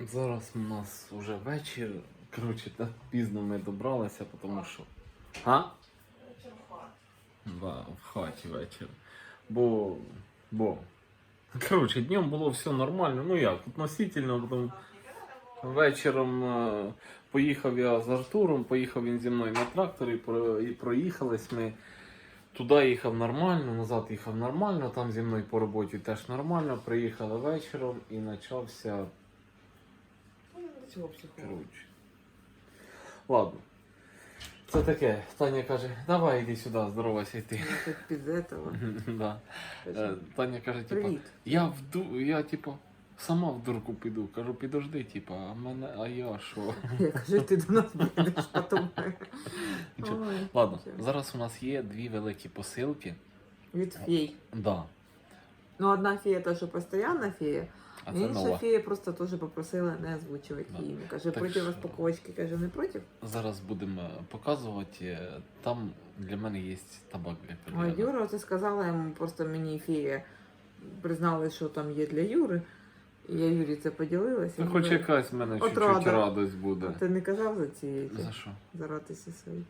Зараз у нас вже вечір. Коротше, так пізно ми добралися, тому що. А? Да, в хаті вечір. Бо. Бо. Коротше, днем було все нормально. Ну як, относительно, потім вечором е, поїхав я з Артуром, поїхав він зі мною на тракторі, і проїхались ми. Туди їхав нормально, назад їхав нормально, там зі мною по роботі теж нормально. Приїхали вечором і почався Чого психолог? Коротше. Ладно. Це таке. Таня каже, давай іди сюди, здоровайся йти. Я під этого. да. Е, Таня каже, типа, Привіт. я в ду... я типа сама в дурку піду. Кажу, підожди, типа, а мене, а я що? Я кажу, ти до нас будеш потім. Нічого. Ой, Ладно, нічого. зараз у нас є дві великі посилки. Від фей. Да. Ну, одна фея та, що постійна фея, А це інша нова. фея просто теж попросила не озвучувати Да. її. Каже, Так проти що- розпаковочки, каже, не проти? Зараз будемо показувати. Там для мене є табак для Ой, кальяна. Юра, ти сказала йому, просто мені фея признали, що там є для Юри. І я Юрі це поділилася. Та хоч якась в мене От чуть-чуть рада. радость буде. А ти не казав за ці За що? заратися свої?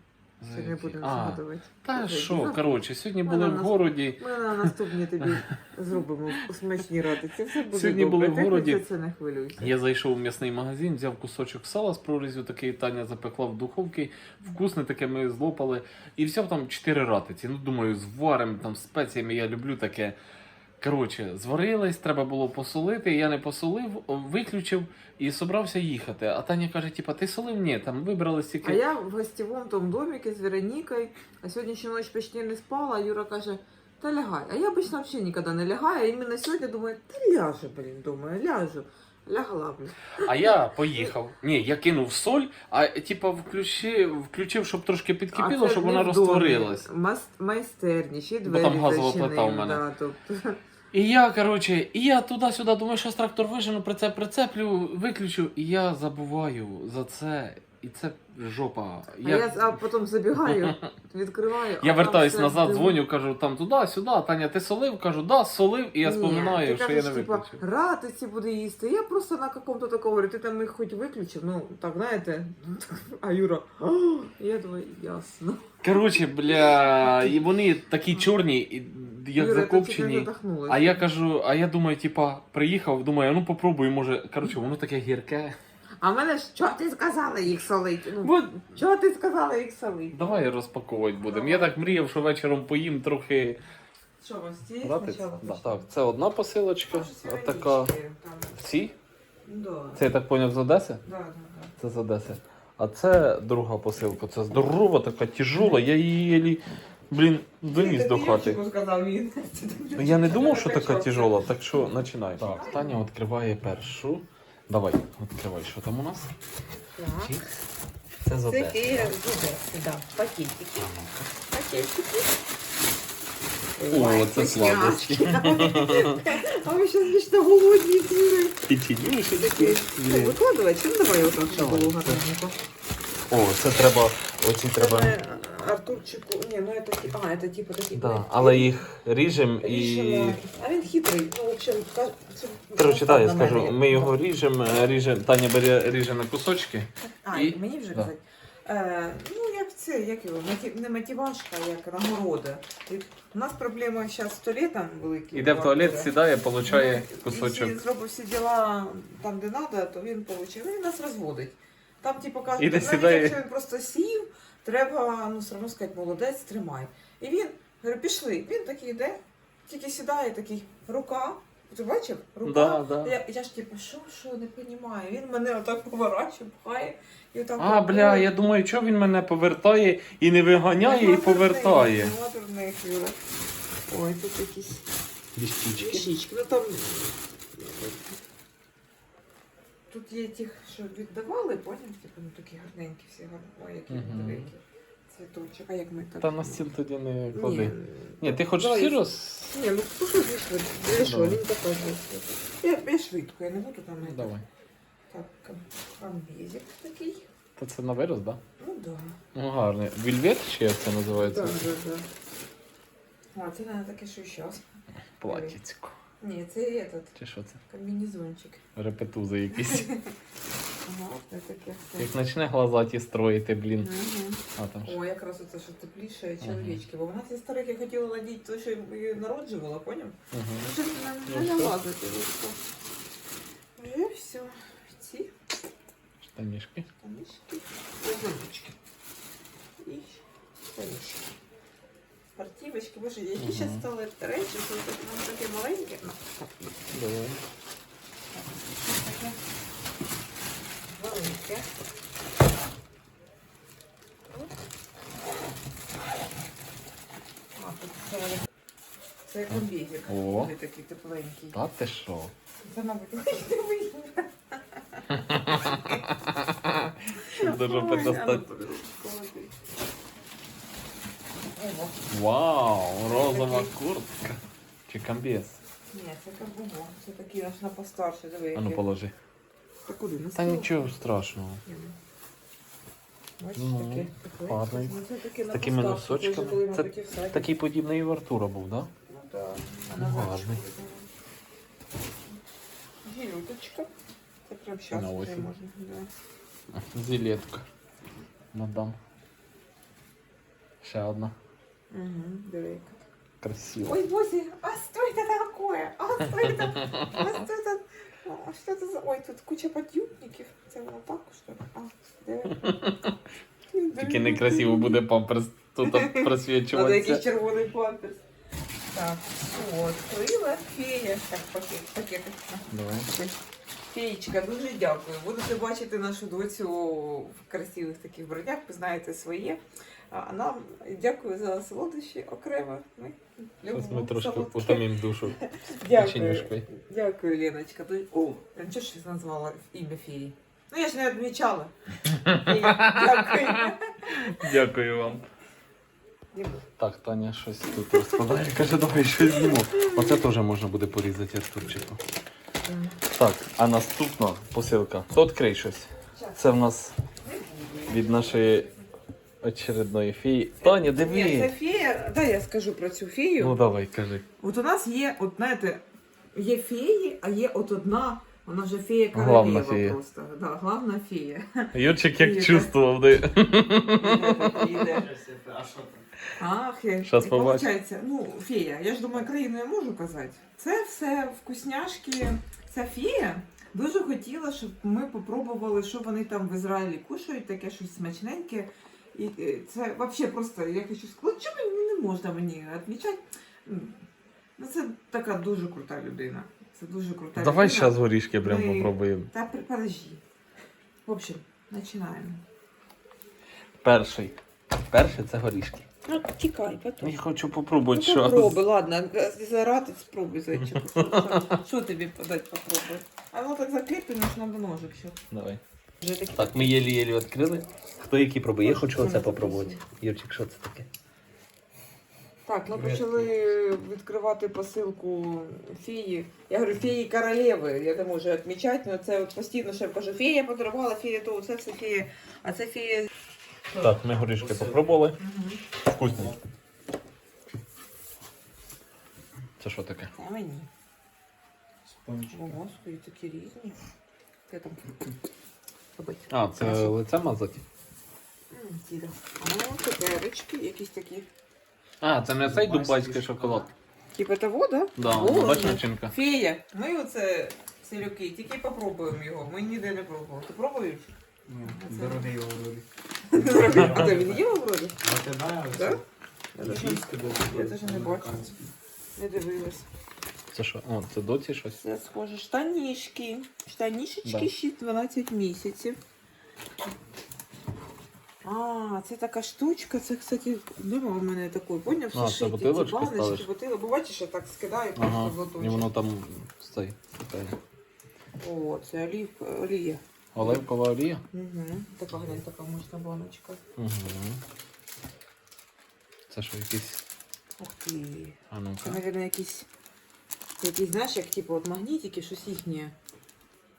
Які? будемо А, згадувати. Та що, коротше, сьогодні були в городі. Ми на наступні тобі зробимо смачні радиці. Все буде Сьогодні добре. були в городі. це не хвилюйся. Я зайшов в м'ясний магазин, взяв кусочок сала з прорізю, такий Таня запекла в духовці. Вкусне таке ми злопали. І взяв там 4 ратиці. Ну, думаю, з варем, там спеціями, я люблю таке. Коротше, зварились, треба було посолити. Я не посолив, виключив і собрався їхати. А Таня каже: типа, ти солив? Ні, там вибрали стільки. А я в гостєвому тому домике з Веронікою, а сьогодні ще ночь почти не спала, а Юра каже, та лягай. А я обычно взагалі ніколи не лягаю, а іменно сьогодні думаю, та ляжу, блін, думаю, ляжу. Лягла. А я поїхав. Ні, я кинув соль, а типа включив, включив, щоб трошки підкипіло, щоб вона розтворилась. Майстерні, ще й Бо двері там газова плита в мене. Да, тобто, І я, коротше, і я туди-сюди думаю, що трактор вижену, прицеп прицеплю, виключу, і я забуваю за це. І це жопа. а я а потім забігаю, відкриваю. Я вертаюсь назад, дим. дзвоню, кажу там туди-сюди. Таня, ти солив? Кажу, да, солив, і я Ні, споминаю, ти що кажеш, я не типа, виключив. ратиці буде їсти. Я просто на какому-то такому говорю, ти там їх хоч виключив, ну так знаєте. А Юра, я думаю, ясно. Коротше, бля, і вони такі чорні, і як Юра, ти закопчені. А я кажу, а я думаю, типа, приїхав, думаю, ну попробуй, може. Коротше, воно таке гірке. А в мене ж, що ти сказала їх солити? Ну, Бо що ти сказала їх солити? давай розпаковувати будемо. Я так мріяв, що вечором поїм трохи. Що, у вас ці спочатку? Да, так, це одна посилочка, а така. В цій? Да, Це я так поняв з Одеси? да, да, Це з Одеси. А це друга посилка. Це здорова, така тяжола. Я її єлі, блін, доніс до хати. сказав він. Ну, Я не думав, що така тяжола, так що починай. Так, Таня відкриває першу. Давай, відкривай, що там у нас? Так. Це з Це Одеси. фея з Одеси, да, пакетики. Пакетики. О, це сладості. А ви ще вічно голодні ціли. Печенюшечки. Ну, викладувати, ну давай отак, щоб було гарненько. О, це треба. Оці треба. Артурчику, ні, ну це ті- а, це типу такі. Да, але їх ріжемо і. А він хитрий, ну, в общем, ка- це- Коротше, так, я на мене, скажу, ми його ріжемо, ріжемо, Таня бере ріже на кусочки. А, і- мені вже да. казати. Е, ну, як це, як його, мотив- не мотивашка, як нагорода. І У нас проблема зараз з туалетом великі. Іде в туалет, сідає, получає Ну, кусочок. Якщо зробив всі діла там, де треба, то він отримує. Він нас розводить. Там, типу, кажуть, Іде, навіть сідає. якщо він просто сів, треба ну, все одно сказати, молодець, тримай. І він, говорю, пішли. Він такий йде, тільки сідає, такий, рука. Ти бачив? Рука. Да, да. Я, я ж типу, що, що, не розумію. Він мене отак поворачує, пхає. І отак А, бля, я думаю, чого він мене повертає і не виганяє, і повертає. Нема дурних, Юра. Ой, тут якісь Віщички. Вішічки. Ну там. Тут є ті, що віддавали, поняв? Типу, ну такі гарненькі, всі гарні. Ой, які Мгм. великі. Цвіточок. А як ми так? Та на стіл тоді не клади. Ні, Ні, ти хочеш Давай. всі роз. Ні, ну пошли швидко. Для що, Давай. він швидко. Я, я швидко, я не буду там. Давай. Так, комбезик такий. Та це на вирос, да? Ну да. Ну гарний. Вільвет чи як це називається? Да, да, да. А, це не таке, що зараз. Платіцько. Ні, це этот Чи що це? комбінезончик. Репетузи якісь. Ага, це таке. Як почне глазаті строїти, блін. Мгм. А там ж. О, якраз оце, що тепліше чоловічки. Бо вона ці старики хотіла надіти, то, що її народжувала, поняв? Угу. Не, Ну, не все. налазити. Вже все. Ці Штанішки. штанишки, розумочки. І штанишки. Спортивочки. Боже, які Мгм. ще стали речі, тут нам таке маленьке. Ну, Давай. таке велике. Це, як комбізик. О. Вони такий тепленький. Та ти що? Це, мабуть, не вийде. Ого. Вау, розова куртка. Чи комбез? Ні, це карбубо. Це такий аж на постарше, диви. А ну який. положи. Та куди? На Та стіл? нічого страшного. Ні, ну. Бачиш, Ну, таке тепленьке. гарний. Ну, це таке З на такими постарше, це вже носочками. коли, Це мабуть, і в садик. Такий подібний і в Артура був, да? Ну, так. А Ну, на гарний. Гілюточка. Це прям щас На вже осінь. можна. Да. Зілетка. Мадам. Ще одна. Угу, диви. яка. Красива. Ой, Боже, а что это такое? А что это? А что это? А что это за... Ой, тут куча подъюбників. Це воно так, що ли? А, де? Тільки некрасиво буде памперс тут Надо якийсь просвічуватися. червоний памперс. Так, от, крила, фея. Так, пакет, пакет. Давай. Феєчка, дуже дякую. Будете бачити нашу доцю в красивих таких бродях, ви знаєте своє. А нам дякую за солодощі окремо. Ми любимо ми трошки солодкі. утомимо душу Дякую. Дякую, Леночка. О, чого ж назвала ім'я феї? Ну я ж не відмічала. Дякую. Дякую вам. Діма, Так, Таня щось тут розкладає. Каже, давай щось зніму. Оце теж можна буде порізати Артурчику. Так, а наступна посилка. То відкрий щось. Це в нас від нашої очередної феї. Таня, Ні, це диви. фея. Дай я скажу про цю фею. Ну давай, кажи. От у нас є, от знаєте, є феї, а є от одна, вона вже фея Главна королева фея. просто. Да, главна фея. Юрчик як чувствував, де. Іде. Ах, я Щас получається, ну, фея, я ж думаю, країну я можу казати. Це все вкусняшки. Ця фея дуже хотіла, щоб ми попробували, що вони там в Ізраїлі кушають, таке щось смачненьке. І е, це взагалі просто, я хочу сказати, чому не можна мені відмічати? Ну, це така дуже крута людина. Це дуже крута Давай людина. зараз горішки прям Ми- попробуємо. Та при- подожди. В общем, починаємо. Перший. Перший це горішки. Ну, тікай, потім. Я хочу попробувати Ну, щось. попробуй, ладно, заратить, спробуй, зайчик. Що- тобі подати попробуй? А воно так закріплено, що треба ножик ще. Давай. Вже такі. Так, ми єлі-єлі відкрили. Хто який пробує? Я хочу оце попробувати. Юрчик, що це таке? Так, ми почали відкривати посилку феї. Я говорю, феї королеви. Я не можу відмічати, але це от постійно ще кажу, фея подарувала, фея то, це все фея, а це фея. Так, ми горішки попробували. Вкусні. Це що таке? Це мені. О, господи, такі різні. Де там? Побить. А, це лице мазати? М, Діда. О, цукерочки, якісь такі. А, це не цей дубайський шоколад. Типа того, да? Да, О, ну, бач начинка. Фея, ми оце селюки, тільки попробуємо його. Ми ніде не пробували. Ти пробуєш? Дорогий говорю. А де він є вроді? Ти? Я даже не бачу. Не дивилась. Це що? О, це доці щось? Це схоже штанішки. Штанішечки Да. ще 12 місяців. А, це така штучка, це, кстати, дома у мене такий, поняв, А, це шишити, ці бутилочки баночки, ставиш? бутили. Бо бачиш, я так скидаю Ага. просто в І лоточок. воно там цей. О, це олівка, олія. Оливкова олія? Угу. Така глянь, така мощна баночка. Угу. Це що, якийсь. Ух ти. А ну-ка. мабуть, якісь, якісь, знаєш, як типу от магнітики, щось їхнє.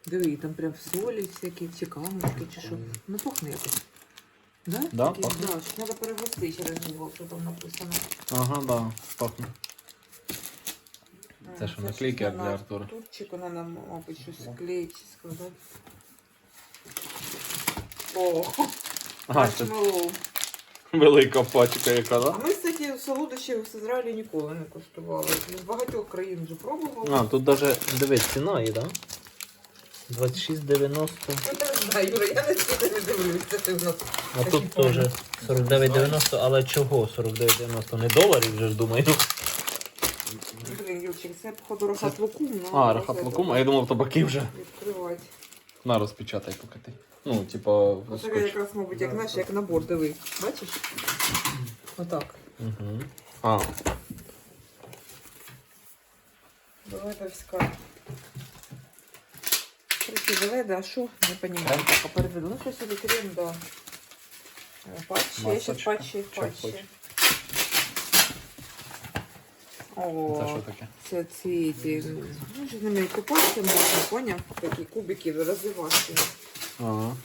Диви, там прям солі всякі, чи камушки, чи що. Ну, пахне якось. Да? Да, Такі, пахне. Да, що треба перевести через Google, що там написано. Ага, да, пахне. Це що, наклейки, для Артура? Турчику треба, мабуть, щось склеїти чи складати. О, Ага, це маршмеллоу. велика пачка яка, да? ми, кстати, солодощів з Ізраїлю ніколи не куштували. Ми з багатьох країн вже пробували. А, тут даже, дивись, ціна є, да? 26,90. Я не знаю, Юра, я на це не дивлюся. Ти в нас А тут теж 49,90, але чого 49,90? Не доларів вже ж думаю. Блін, Юрчик, це походу рахат лукум. ну, А, ось рахат лукум, а я думав табаки вже. Відкривати. На, розпечатай поки ти. Ну, типа, скотч. якраз, мабуть, як знаєш, як набор, диви. Бачиш? Отак. Угу. А, Давидовська. Короче, Давида, а що? Не понимаю. Пока переведу. Ну, щось іде крем, да. Патчі, я ще Масочка. патчі? О, це що таке? це ці, ці, ну, ними купатися можна, поняв? Такі кубики розвивати. Ага.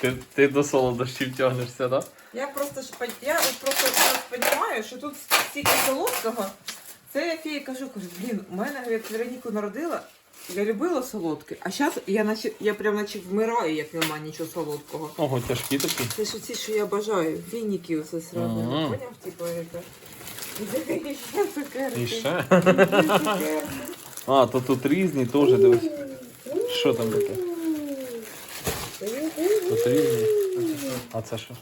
Ти, ти до солодощів тягнешся, да? Я просто ж пон- я от просто зараз розумію, що тут стільки солодкого. Це я фії кажу, кажу, блін, у мене як Вероніку народила, я любила солодке, а зараз я наче я прям наче вмираю, як нема нічого солодкого. Ого, тяжкі такі. Це ж ці, що я бажаю, оце сразу. Мгм. Поняв, типу, це. І ще? А, то тут різні теж дивись. Що там таке? Тут різні. А це що?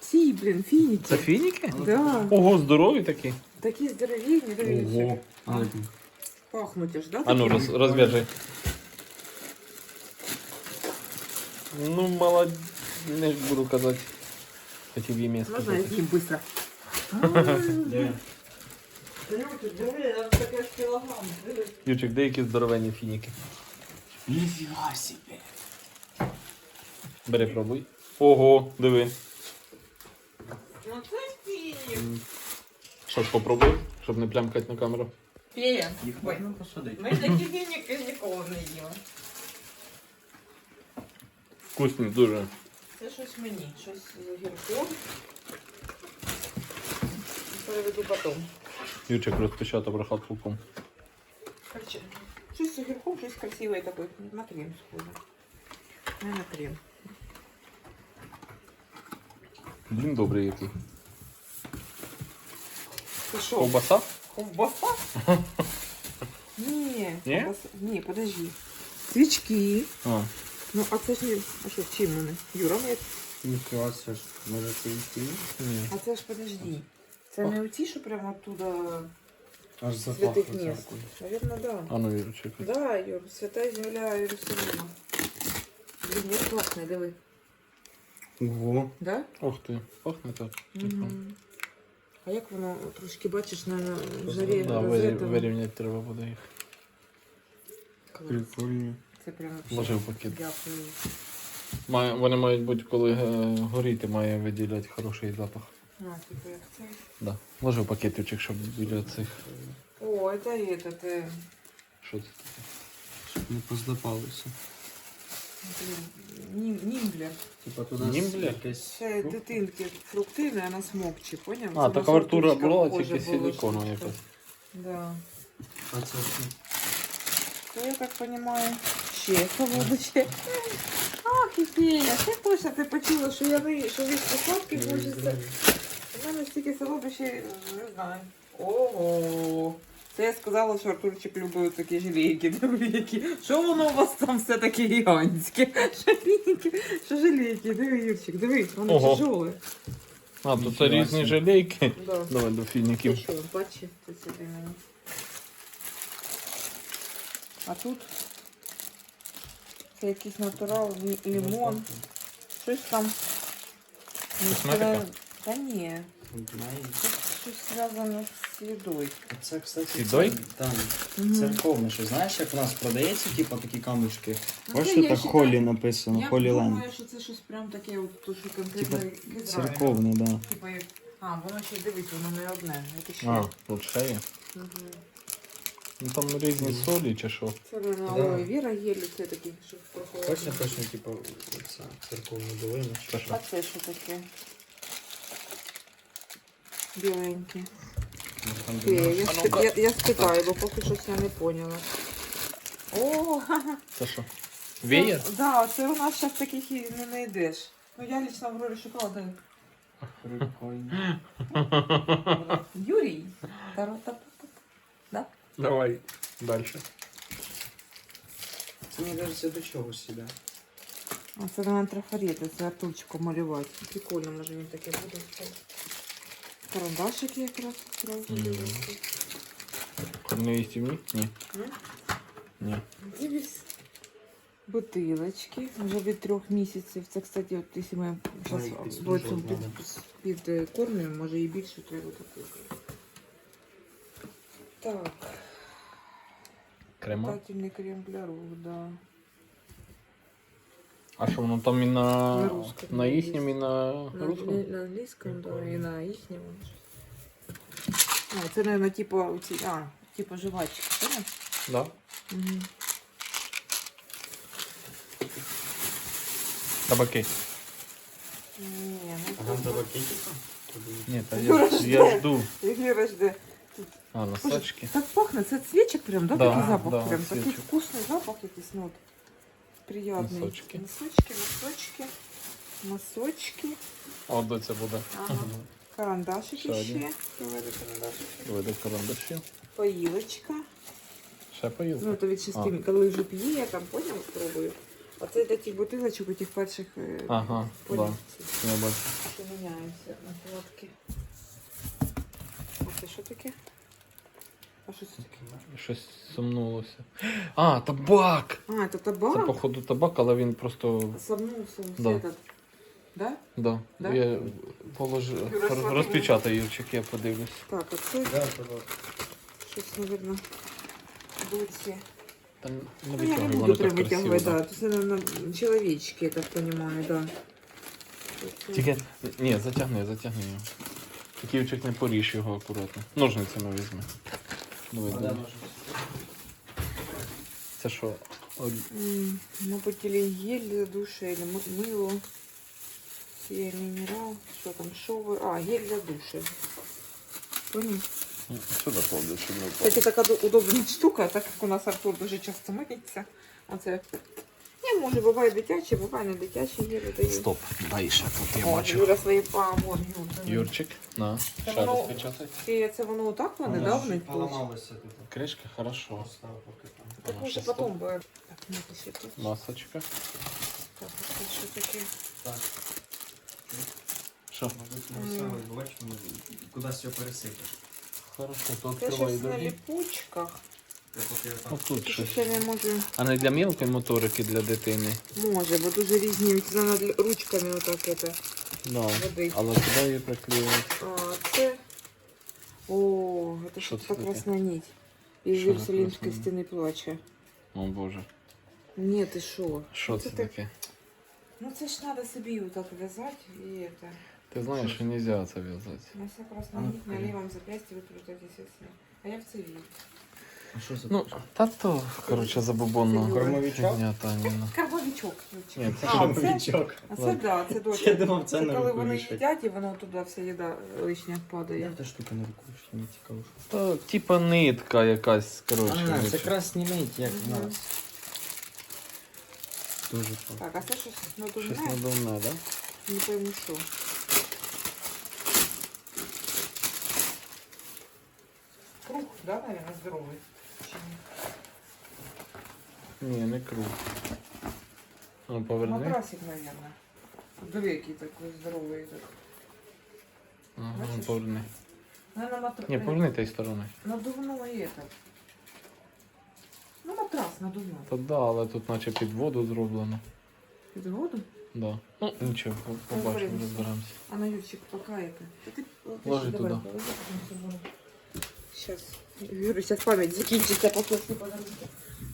Ці, блін, фініки. Це фініки? Да. Ого, здорові такі. Такі здоровенні, дивіться. Але Пахнуть аж, да? А ну роз, розв'яжи. Ну, молодь, не буду казати. Хотів Можна я сказати. з'їм быстро? де? Люди, диви, там таке ж кілограм. диви. Ючик, деякі здоровенні фініки. Ніфіга собі. Бери, пробуй. Ого, диви. Ну це фінік. Щас попробуй, щоб не плямкати на камеру. Фея. Їх Ой. можна посадити. Ми такі фініки ніколи не їли. Вкусні, дуже. Це щось мені, щось з огірком. Переведу потом. Ючик розпечатав рахат луком. Короче, щось з огірком, щось красиве таке. На крем схоже. Не на крем. Блін, добрий який. Ти що? Ковбаса? Ковбаса? Ні. Ні? ковбаса- Ні, подожди. Свічки. А. Ну, а це ж не... А що, чим вони? Юра, ми... Ніфіга це ж. Може це і ті? Ні. А це ж, подожди. Це не оті, що прямо оттуда Аж святих запахло місць? церквою. Наверно, да. А ну, Ючик. Да, Юр, свята земля Єрусалима. Блін, як класно, диви. Ого. Да? Ох ти, пахне так. Мгм. А як воно трошки бачиш на жарі Да, вирівняти треба буде їх. Клас. Прикольно. Це прямо Ложи в пакет. Дякую. Має, вони мають бути, коли е, горіти, має виділяти хороший запах. А, типу як це. Да. Ложи в пакетичок, щоб біля цих. О, це є, це. Що це? Щоб не поздопалося. Блін, нім- Німбля. Типа туди Німбля? якесь... Це дитинки фруктини, вона смокче, поняв? А, Це так на Артура фартучках була кожа тільки силиконова штучка. якась. Да. А це що? То я так понимаю, ще солодощі. Ах, і Фея, ти точно ти почула, що я ви, що ви сладкі хочеться. У мене стільки солодощі, не знаю. Ого. Це я сказала, що Артурчик любить такі диви які. Що воно у вас там все таке гігантське? Желейки, що желейки, диви, Юрчик, диви, воно Ого. тяжеле. А, тут це різні собі. жалейки. Да. Давай до Це фініків. що, бачи, це сюди мені. А тут це якийсь натурал, лі- лимон, щось там. Косметика? Та ні, тут щось зв'язано з їдою. Це, кстати, Сідой? це- Там, церковне, що знаєш, як у нас продається, типу такі камушки. Ну, Ось це що я так считаю- холі написано, Я холі ленд. думаю, що це щось прям таке, от, то, що конкретно Типа Ізраїль. Церковне, да. Типа як... А, воно ще дивись, воно не одне. Це ще. А, тут ще є. Мгм. Ну там різні солі чи що. Це на Да. алоє віра гелі, це такі, що прохолодні. Точно, точно, типу, ця церковна долина. чи що. А це що таке? Біленькі. Може, там Фея, де- я, А спи- ну-ка. я, я спитаю, бо поки щось я не поняла. О, ха-ха. Це що? Веєр? Це- Да, це у нас зараз таких і не знайдеш. Ну я лично в ролі шоколада. Прикольно. Юрій. Таро-та-та-та. Давай далі. Це мені кажеться до чогось сюди. А це на трафарети, це артурчиком малювати. Прикольно, може він таке буде. Карандашики якраз одразу Мгм. дивиться. Корневі стімні? Ні. М? Ні. Дивись. Бутилочки вже від трьох місяців. Це, кстати, от якщо ми зараз підсушувати бойцем під, під е, кормимо, може і більше треба таку. Так, Крема. питательний крем для рук, да. А що воно там і на, На русском на є. їхнім, і на На, русскому? на англійському, да, і на їхньому. А, це, мабуть, типу, оці, а, типу жвачки, понял? Да. Угу. Табаки. Ні, ну А там це- треба кітіка? Ні, та Юра, я, жде. я жду. Юра жде. А, носочки. Так пахнет, це цвечек прям, да, Да, такий запах да, прям, такий цвечек. вкусний запах якийсь, ну, от, Приятний. Носочки. Носочки, носочки, носочки, О, доця буде. ага. карандашики Ще ще, Давай карандашики. Вийде карандаші. поїлочка, Ще поїздка. ну, то від шести, коли вже п'є, я там, поняв, пробую. А це для тих бутилочок, у тих перших, е, Ага, поняв, да. Я бачу. що міняються на фотки. А це що таке? А що це таке? Щось сумнулося. А, табак! А, це Це, табак? походу, табак, але він просто. Сомнулся Да. этот. Да? Да. Да? Я положу. Юра, роз- смотри. Розпечатай, Юрчик, я подивлюсь. Так, оце Да, табак. щось, наверное, дуці. Там не Ну, я не витягуй, буду воно прям так красиво. вытягивать, Да. да. То есть это на человечки, я так понимаю, да. Оце. Тільки. Ні, затягни, затягни його. Тільки Юрчик не поріж його акуратно. Ножницями візьми. А, да, може. Це що? М, Мабуть, или гель для душа, или м- мыло. Сия минерал. Что там, шовы? А, гель для душа. Понял? Сюди кладу, щоб не впав. Кстати, така ду- удобна штука, так як у нас Артур дуже часто миється. Оце. Не, може, буває дитячі, буває не дитячі гелі дають. Стоп, дай ще тут я О, бачу. Юра свої па, вон, Юр. Юрчик, на, ще воно- розпечатай. І це воно отак вони, да, ж вони тут? Поламалося тут. Кришка, хорошо. Постав поки там. Так може ще потім буде. Так, ну ще тут. Масочка. Так, це що таке? Так. Що? Мабуть, ми все, бачиш, кудись його пересипеш. Хорошо, то Це відкривай щось на ліпучках. Я поки Ось отак. тут Що щось. ще не можу. А не для мілкої моторики для дитини. Може, бо дуже різні. Це треба ручками отак это Да. водити. Але куди її приклеювати? А, це... О, це Що це таке? краснонить. Із Що за Єрусалимської красна стіни плаче. О боже. Ні, ти що? Що це ти- таке? Ну це ж треба собі отак в'язати і это. Ти знаєш, що не можна це в'язати. На все А краснонить ну, на лівому зап'ясті викрутити естественно. А я в це вірю. А що це? Ну, та то, коротше, забобонно. Кормовичок? Фігня. Карбовичок. Ні, це А, що? це- А це да, це дочка. Я думав, це на коли руку вони вішать. їдять і воно туди вся їда лишня Як падає. та штука на руку вішать? Мені цікаво. що. Та, типа нитка якась, коротше. А, це нитка. красні нить, як в Мгм. нас. Дуже так. Так, а це щось Щось надувне? надувне, да? Не пойму що. Круг, да, наверное, здоровий? Чи ні? Ні, не круг. Ну, поверни. Матрасик, наверное. Диви, який такий здоровий. так. Ага, Бачиш? поверни. Наверное, матрас. Ні, поверни тієї сторони. Надувной этот. Ну, матрас надувной. Та да, але тут наче під воду зроблено. Під воду? Да. Ну, нічого, по- побачимо, Розберемося. розберемося. А на Юрчик пока это. Да ты, ты Ложи еще давай туда. положи, потом соберу. Сейчас. Юра, сейчас память закинчится, пока все подожди.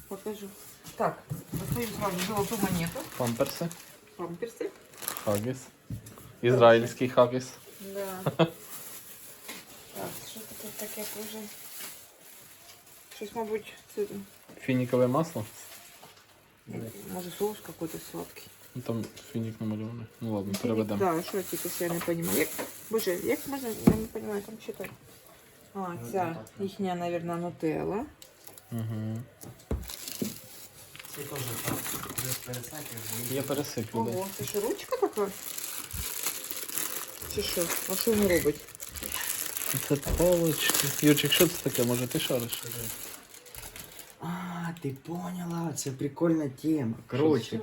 Покажу. Так, достаю сразу золотую монету. Памперси, Памперсы. хагіс. Ізраїльський хагіс. Да. Так, що це тут таке тоже? Щось, мабуть, це, Фінікове масло. може соус какой-то сладкий. Ну, Там фінік намальований. Ну ладно, Фінік, переведемо. Да, що типу, я не розумію. Як Боже, як можна, я не розумію, там читати. А, ця їхня, мабуть, нутелла. Угу. Це теж так. Пересадки. Я пересиплю. да. Ого, це що, ручка така? Чи що? А що він робить? Це палочки. Юрчик, що це таке? Може ти шариш? А, ти поняла, це прикольна тема. Коротше?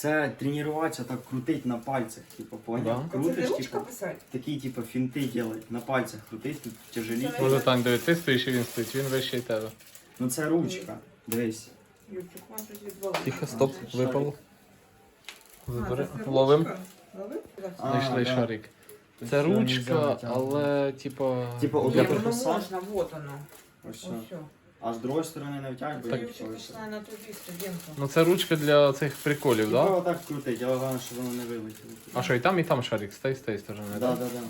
Це тренуватися так крутить на пальцях, типу, поняв? Да. Крутиш, ручка типу, писати? такі, типу, фінти делать, на пальцях крутить, тут тяжелі. Може Тань, дивись, ти стоїш і він стоїть, він вищий тебе. Ну це ручка, дивись. Юрчик. Тихо, стоп, А, випало. Забери. Ловим. А, Знайшли да. шарик. Тобто Це ручка, але типа. Типа, Ні, Я воно прописав. можна, вот воно. Ось. Ось все. А з другої сторони не втягує, бо я починає на тобі студентку. Ну це ручка для цих приколів, Типа да? отак крутить, але головне, щоб воно не вилетіло. А що, і там, і там шарик, з тієї сторони, Да, да? да, да.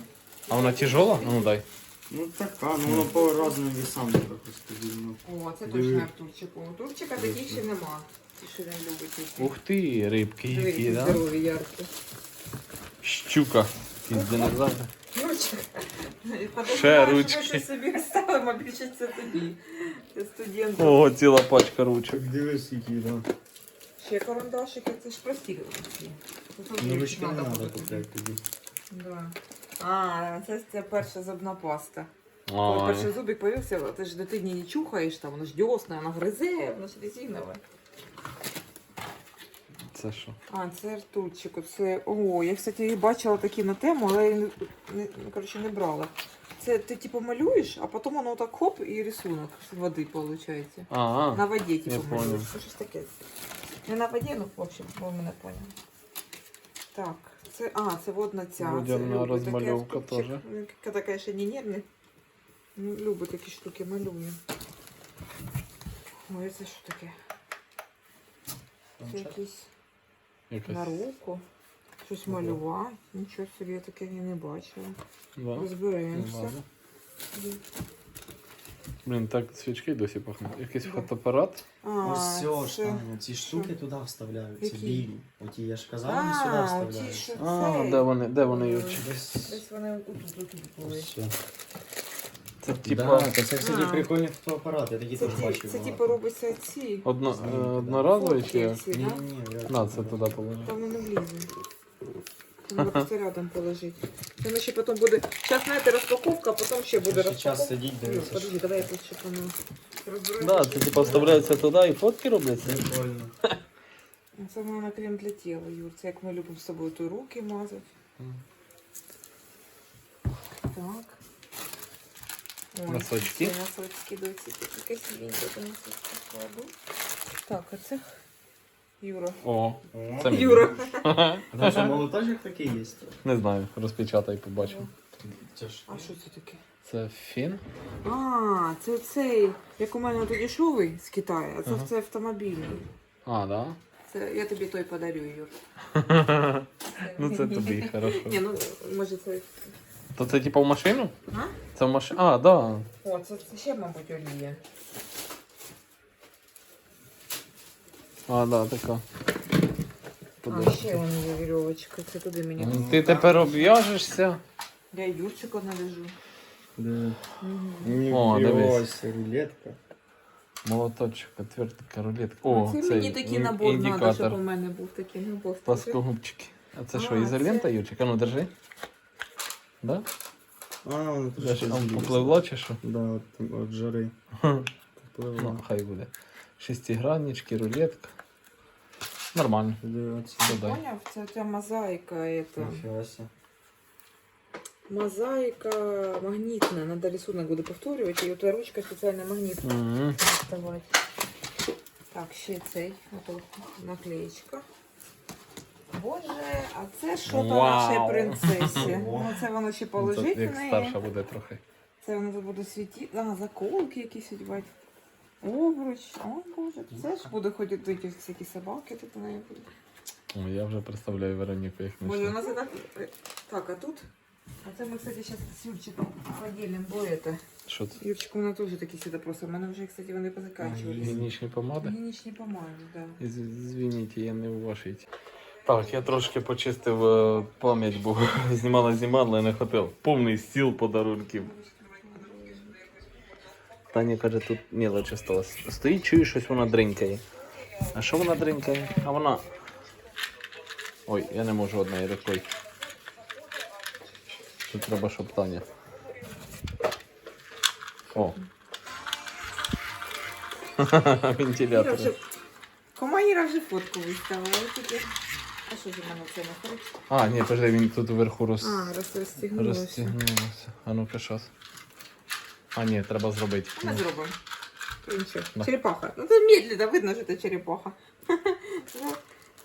А вона тяжола? Ну дай. Ну така, ну воно по різним вісам трохи стабільно. О, це Диви. точно Артурчику. У Артурчика таких ще нема. Ті, що він любить. які. Ух ти, рибки які, які да? здорові, яркі. Щука. Із динозавра. Юрчик, Ще подумаєш, ручки. Ми щось собі ставимо, більше це тобі. Це студент. Ого, ціла пачка ручок. Дивись, які, да. Ще карандашики, це ж прості ручки. Це теж Ну ручки не треба буде тобі. купляти. Да. А, це, це перша зубна паста. Коли Ой. перший зубик появився, ти ж дитині не чухаєш, там, воно ж дьосне, воно гризе, воно ж резинове. Це що? А, це ртутчик. Це. О, я, кстати, і бачила такі на тему, але я не, не, коротше, не брала. Це ти типу малюєш, а потім воно так хоп і рисунок з води виходить. Ага. На воді, типу, я малюєш. Це щось таке. Не на воді, ну, в общем, ви мене поняли. Так, це. А, це водна ця. Водяна розмальовка теж. Коли, конечно, не нервний. Ну, любить такі штуки, малює. Ой, це що таке? Це якісь на руку. Щось Ого. малювати. Нічого собі я таке не бачила. Да. Розберемося. ладно. Блін, так свічки досі пахнуть. Якийсь Да. фотоапарат. А, Ось все ж це- там, ці штуки туди вставляються, Які? білі. Оті я ж казав, вони А, сюди оті, вставляються. що А, де вони, де вони. Юрчик? Десь Десь вони отут, отут були. ось все. Це Типа... Да, то це, кстати, А. прикольні фотоапарати, я такі Це, теж ті, бачив. це багато. типу робиться ці. одно, е, да. одноразові чи ці, Ні, да? ні, На, це туди положи. Там воно влізе. Треба просто рядом положити. Це ще потім буде. Зараз знаєте, розпаковка, а потім ще буде Ще час розпаковка. сидіть, дивитися. подожди, давай я тут ще воно розберу. Да, це типа вставляється туди і фотки робляться. Прикольно. Це мама крем для тіла, Юр. Це як ми любимо з собою то руки мазати. Так. Ой, Носочки. Це носочки доці. Такі красивенькі до носочки кладу. Так, а це Юра. О, О, це мій. Юра. Там що, молоточок такий є? Не знаю, розпечатай, побачимо. Це ж... А що це таке? Це фін? А, це цей, як у мене тоді дешевий з Китаю, а це, Ага. це автомобільний. А, да? Це я тобі той подарю, Юр. Ну це тобі, хорошо. Ні, ну може це. То це типа в машину? А? Це в машину. А, да. О, це, це ще, мабуть, олія. А, да, така. А, ще вон є вірьовочка. Це туди мені. Ну, Ти тепер обв'яжешся. Я Юрчика належу. Да. Угу. О, дивись. Рулетка. Молоточок, отвертка, рулетка. О, це мені такий ін- набор треба, щоб у індикатор. мене був такий набор. Пласкогубчики. А це що, А, ізолента, це- Юрчик? А ну держи. Да? А, воно Де ж там попливло чи що? Да, от, от жари. Ну, хай буде. Шестиграннички, рулетка. Нормально. Дивіться. Додай. Поняв? Це ця мозаїка, это. Ніфіга себе. Мозаїка магнітна. Надо рисунок буде повторювати. І от ручка спеціально магнітна. Мгм. доставати. Так, ще цей. Ото наклеєчка. Боже, а це що то Вау. нашій принцесі? Ну, це воно ще Ну, положить Це як в неї. старша буде трохи. Це воно тут буде світити. А, заколки якісь відбати. Обруч. О, Боже, це ж буде ходити ті всякі собаки тут у неї будуть. О, я вже представляю Вероніку, як Боже, у нас і так... Так, а тут? А це ми, кстати, зараз з Юрчиком поділимо, бо это. Що це? Юрчик, у мене теж такі сюди просто. У мене вже, кстати, вони позаканчувалися. Гігієнічні помади? Гігієнічні помади, да. Из- Извините, я не вашій. Так, я трошки почистив е, пам'ять, бо знімала знімала і не хотів. Повний стіл подарунків. Таня каже, тут мелочь осталась. Стоїть, чую, щось вона дринкає. А що вона дринкає? А вона. Ой, я не можу однією рукою. Тут треба, щоб Таня. О. Вентилятор. Іра вже- фотку виставила. А що ж у мене це не хоче? А, ні, подожди, він тут вверху роз... А, роз- розстігнулося. розтягнувся. А ну-ка, щас. А, ні, треба зробити. Ми зробимо. Нічого. Да. Черепаха. Ну це медленно, видно, що це черепаха. Ну,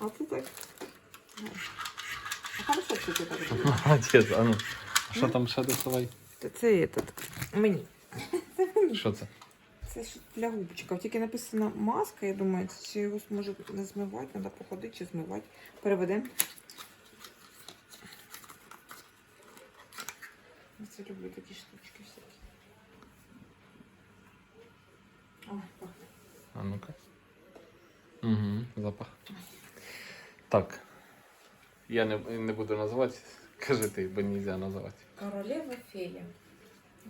А ти так. А хорошо, що ти так робиш. Молодець, а ну. А що там ще доставай? Це, це этот. Це мені. Що це? Це ж для губчиків. Тільки написано маска, я думаю, чи його може не змивати, треба походити чи змивати. Переведемо. Я це люблю такі штучки всякі. Ой, пахне. А ну-ка. Угу, запах. Так. Я не, не буду називати. Кажи ти, бо нельзя називати. Королева фея.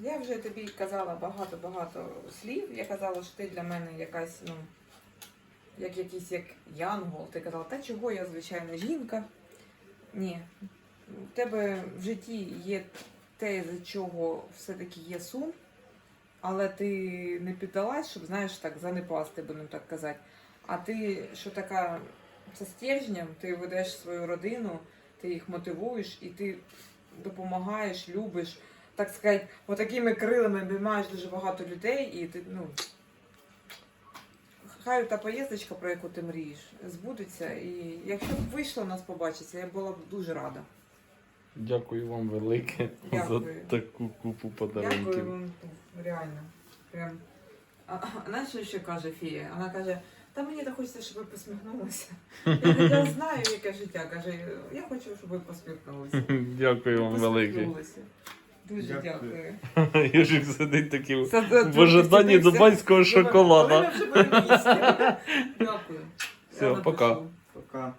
Я вже тобі казала багато-багато слів. Я казала, що ти для мене якась, ну, як якийсь як янгол. Ти казала, та чого я звичайна жінка. Ні. У тебе в житті є те, за чого все-таки є сум, але ти не піддалась, щоб, знаєш, так занепасти, будемо так казати. А ти, що така це стержнем, ти ведеш свою родину, ти їх мотивуєш і ти допомагаєш, любиш, так сказати, отакими крилами обіймаєш дуже багато людей, і ти, ну. Хай та поїздочка, про яку ти мрієш, збудеться. І якщо б вийшло нас побачитися, я була б дуже рада. Дякую вам велике Дякую. за таку купу Дякую вам реально. Прям. А, а знаєш, що ще каже фія? Вона каже, та мені так хочеться, щоб ви посміхнулися. Я, кажу, я знаю, яке життя. Каже, я хочу, щоб ви посміхнулися. Дякую вам велике. Дуже Дякую. Южик сидить такий в ожиданні дубанського шоколада. Дякую. Все, пока. Пока.